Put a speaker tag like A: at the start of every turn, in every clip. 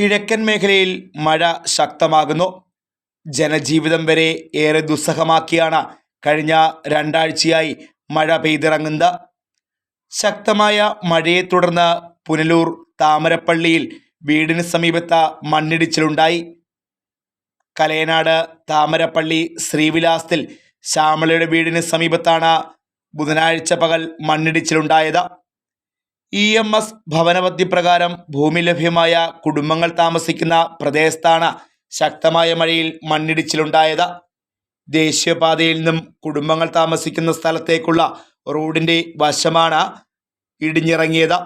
A: കിഴക്കൻ മേഖലയിൽ മഴ ശക്തമാകുന്നു. ജനജീവിതം വരെ ഏറെ ദുസ്സഹമാക്കിയാണ് കഴിഞ്ഞ രണ്ടാഴ്ചയായി മഴ പെയ്തിറങ്ങുന്നത്. ശക്തമായ മഴയെ തുടർന്ന് പുനലൂർ താമരപ്പള്ളിയിൽ വീടിന് സമീപത്ത മണ്ണിടിച്ചിലുണ്ടായി. കലയനാട് താമരപ്പള്ളി ശ്രീവിലാസത്തിൽ ശ്യാമളയുടെ വീടിന് സമീപത്താണ് ബുധനാഴ്ച പകൽ മണ്ണിടിച്ചിലുണ്ടായത്. ഇ എം എസ് ഭവനപദ്ധതി പ്രകാരം ഭൂമി ലഭ്യമായ കുടുംബങ്ങൾ താമസിക്കുന്ന പ്രദേശത്താണ് ശക്തമായ മഴയിൽ മണ്ണിടിച്ചിലുണ്ടായത്. ദേശീയപാതയിൽ നിന്നും കുടുംബങ്ങൾ താമസിക്കുന്ന സ്ഥലത്തേക്കുള്ള റോഡിന്റെ വശമാണ് ഇടിഞ്ഞിറങ്ങിയത്.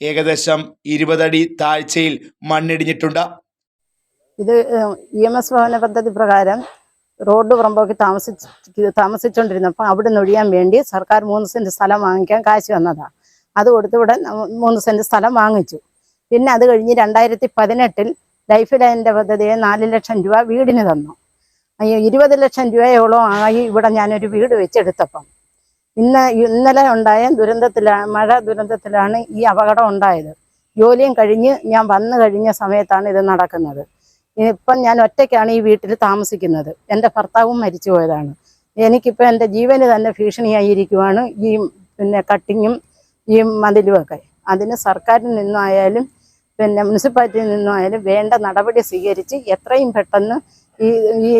A: ഏകദേശം ഇരുപതടി താഴ്ചയിൽ മണ്ണിടിഞ്ഞിട്ടുണ്ട്.
B: ഇത് ഇ എം എസ് ഭവന പദ്ധതി പ്രകാരം റോഡ് പുറമ്പോക്കി താമസിച്ച് താമസിച്ചുകൊണ്ടിരുന്നപ്പോൾ അവിടെ നിന്ന് ഒഴിയാൻ വേണ്ടി സർക്കാർ മൂന്ന് സെന്റ് സ്ഥലം വാങ്ങിക്കാൻ കാശ് വന്നതാണ് അത് കൊടുത്ത് ഇവിടെ ന- മൂന്ന് സെന്റ് സ്ഥലം വാങ്ങിച്ചു. പിന്നെ അത് കഴിഞ്ഞ് രണ്ടായിരത്തി പതിനെട്ടിൽ ലൈഫ് ലൈനിന്റെ പദ്ധതിയെ നാല് ലക്ഷം രൂപ വീടിന് തന്നു. ഇരുപത് ലക്ഷം രൂപയോളം ആയി ഇവിടെ ഞാനൊരു വീട് വെച്ചെടുത്തപ്പം. ഇന്ന് ഇന്നലെ ഉണ്ടായ ദുരന്തത്തിലാണ് മഴ ദുരന്തത്തിലാണ് ഈ അപകടം ഉണ്ടായത്. ജോലിയും കഴിഞ്ഞ് ഞാൻ വന്നു കഴിഞ്ഞ സമയത്താണ് ഇത് നടക്കുന്നത്. ഇപ്പം ഞാൻ ഒറ്റയ്ക്കാണ് ഈ വീട്ടിൽ താമസിക്കുന്നത്. എന്റെ ഭർത്താവും മരിച്ചു പോയതാണ് എനിക്കിപ്പോൾ എന്റെ ജീവന് തന്നെ ഭീഷണിയായിരിക്കുവാണ് ഈ പിന്നെ കട്ടിങ്ങും ഈ മതിലുമൊക്കെ അതിന് സർക്കാരിൽ നിന്നായാലും പിന്നെ മുനിസിപ്പാലിറ്റിയിൽ നിന്നായാലും വേണ്ട നടപടി സ്വീകരിച്ച് എത്രയും പെട്ടെന്ന് ഈ ഈ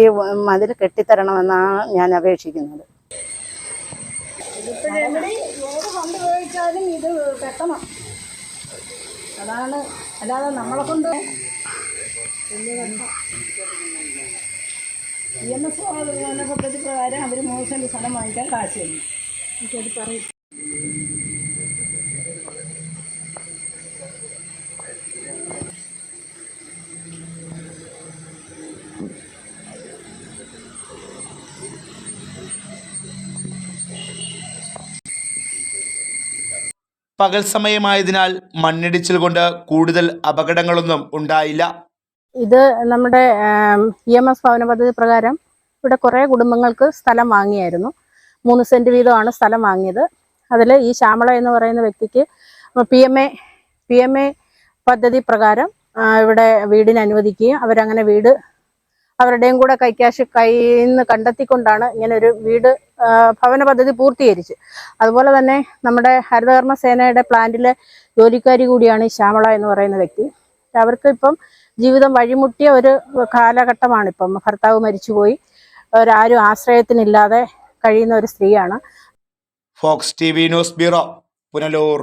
B: മതിൽ കെട്ടിത്തരണമെന്നാണ് ഞാൻ അപേക്ഷിക്കുന്നത്. ഇത് കെട്ടണം അതാണ് അല്ലാതെ നമ്മളെ കൊണ്ട് ഇ എം എസ് പ്രകാരം അവർ മോശം സ്ഥലം വാങ്ങിക്കാൻ കാശ് തന്നു എനിക്കത് പറയും
A: പകൽ സമയമായതിനാൽ മണ്ണിടിച്ചിൽ കൊണ്ട് കൂടുതൽ അപകടങ്ങളൊന്നും ഉണ്ടായില്ല.
B: ഇത് നമ്മുടെ ഇ എം എസ് ഭവന പദ്ധതി പ്രകാരം ഇവിടെ കുറേ കുടുംബങ്ങൾക്ക് സ്ഥലം വാങ്ങിയായിരുന്നു. മൂന്ന് സെന്റ് വീതമാണ് സ്ഥലം വാങ്ങിയത്. അതിൽ ഈ ശ്യാമള എന്ന് പറയുന്ന വ്യക്തിക്ക് P M A P M A പദ്ധതി പ്രകാരം ഇവിടെ വീടിന് അനുവദിക്കുകയും അവരങ്ങനെ വീട് അവരുടെയും കൂടെ കൈക്കാശ് കയ്യിൽ നിന്ന് കണ്ടെത്തിക്കൊണ്ടാണ് ഇങ്ങനെ ഒരു വീട് ഭവന പദ്ധതി പൂർത്തീകരിച്ച്. അതുപോലെ തന്നെ നമ്മുടെ ഹരിതകർമ്മ സേനയുടെ പ്ലാന്റിലെ ജോലിക്കാരി കൂടിയാണ് ശ്യാമള എന്ന് പറയുന്ന വ്യക്തി. അവർക്ക് ഇപ്പം ജീവിതം വഴിമുട്ടിയ ഒരു കാലഘട്ടമാണ് ഇപ്പം. ഭർത്താവ് മരിച്ചുപോയി. ഒരാരും ആശ്രയത്തിനില്ലാതെ കഴിയുന്ന ഒരു സ്ത്രീയാണ്.
A: Fox T V news bureau Punalur.